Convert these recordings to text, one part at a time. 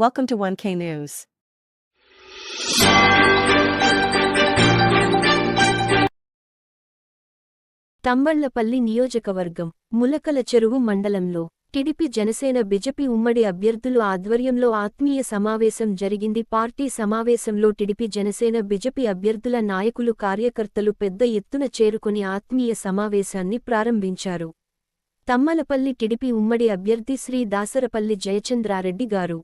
Welcome to 1K News. Thamballapalle నియోజకవర్గం ములకల చెరువు మండలంలో టిడిపి జనసేన బిజెపి ఉమ్మడి అభ్యర్థులు ఆధ్వర్యంలో ఆత్మీయ సమావేశం జరిగింది పార్టీ సమావేశంలో టిడిపి జనసేన బిజెపి అభ్యర్థుల నాయకులు కార్యకర్తలు పెద్ద ఎత్తున చేరుకుని ఆత్మీయ సమావేశాన్ని ప్రారంభించారు తమ్మలపల్లి టిడిపి ఉమ్మడి అభ్యర్థి శ్రీ దాసరపల్లి జయచంద్రారెడ్డి గారు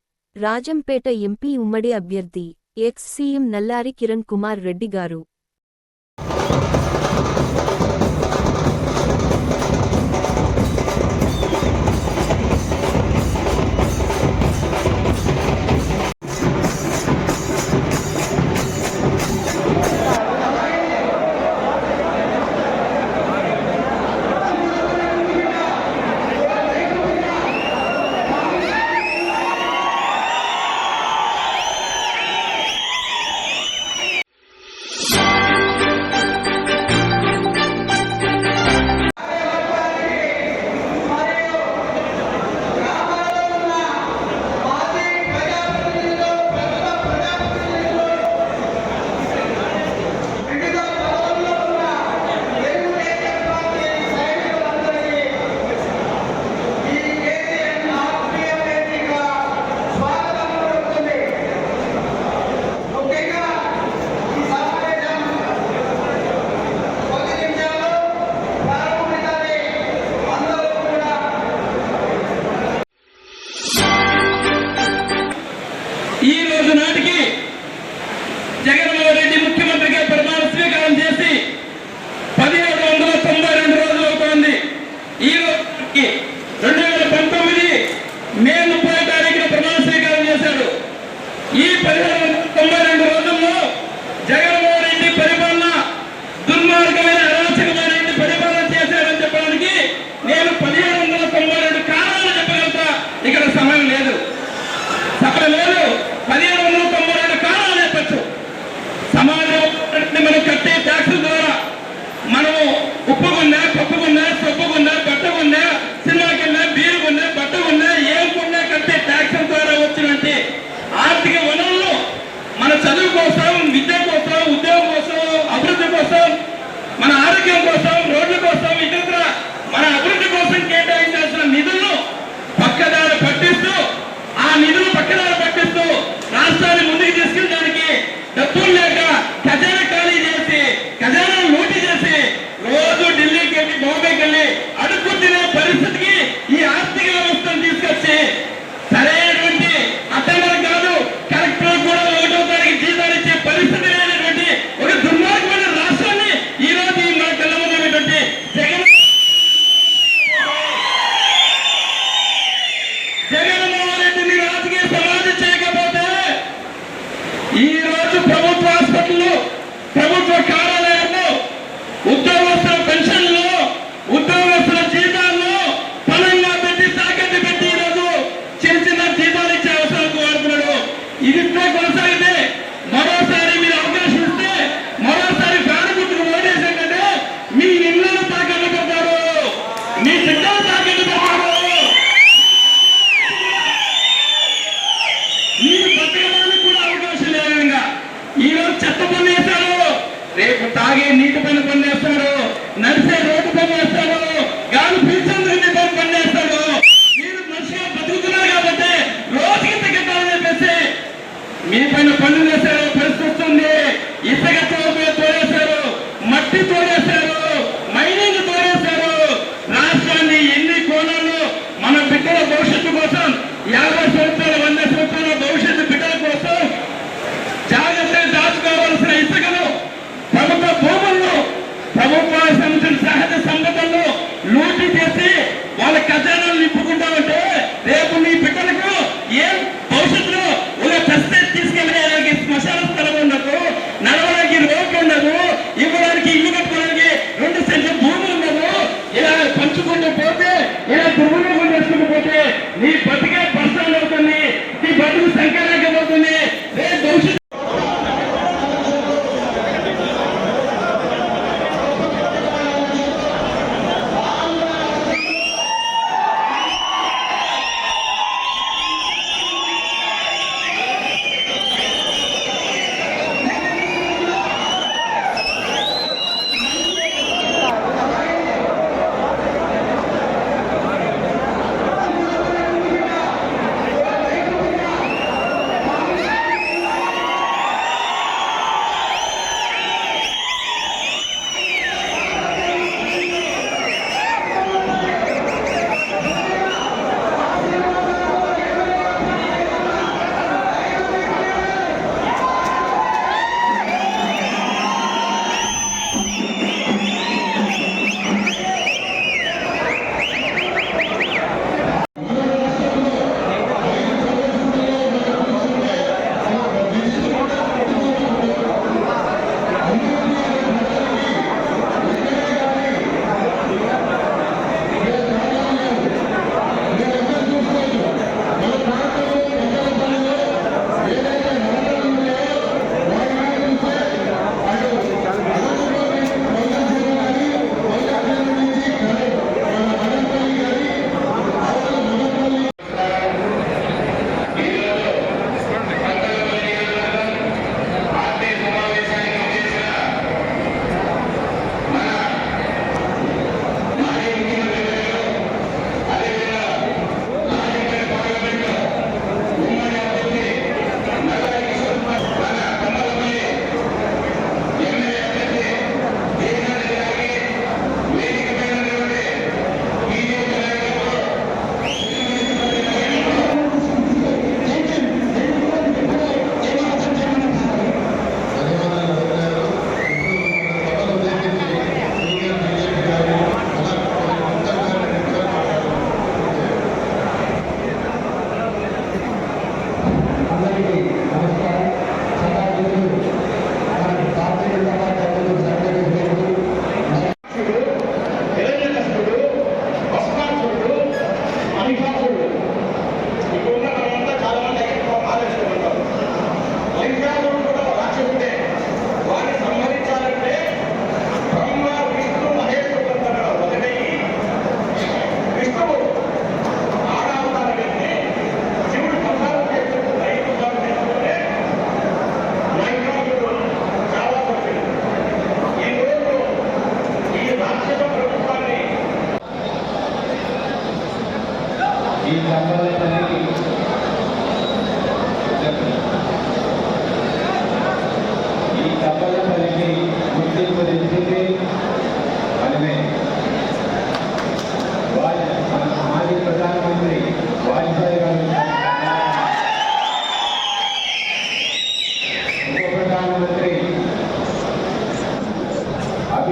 రాజంపేట ఎంపీ ఉమ్మడి అభ్యర్థి ఎక్స్ సీఎం నల్లారి కిరణ్ కుమార్ రెడ్డి గారు. vivendo కోసం విద్య కోసం ఉద్యోగం కోసం అభివృద్ధి కోసం మన ఆరోగ్యం కోసం రోడ్ల కోసం ఇతర మన అభివృద్ధి కోసం కేటాయించాల్సిన నిధులను పక్కదారి పట్టిస్తూ ఆ నిధులు పక్కదారి పట్టిస్తూ రాష్ట్రాన్ని ముందుకు తీసుకెళ్ళడానికి డబ్బులు లేక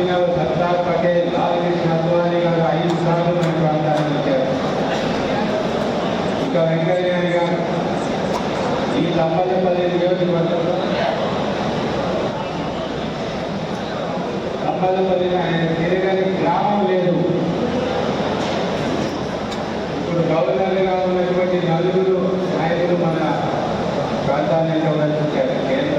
గారు సర్దార్ పటేల్ లాలకృష్ణ అద్వానీ గారు ఐదు సార్లు మన ప్రాంతానికి వచ్చారు. ఇంకా వెంకయ్య నాయుడు గారు ఈ తంబలపల్లి నియోజకవర్గంలో తంబలపల్లిని ఆయన తిరగని గ్రామం లేదు. ఇప్పుడు గవర్నర్గా ఉన్నటువంటి నలుగురు నాయకులు మన ప్రాంతాన్ని సందర్శించారు కేంద్ర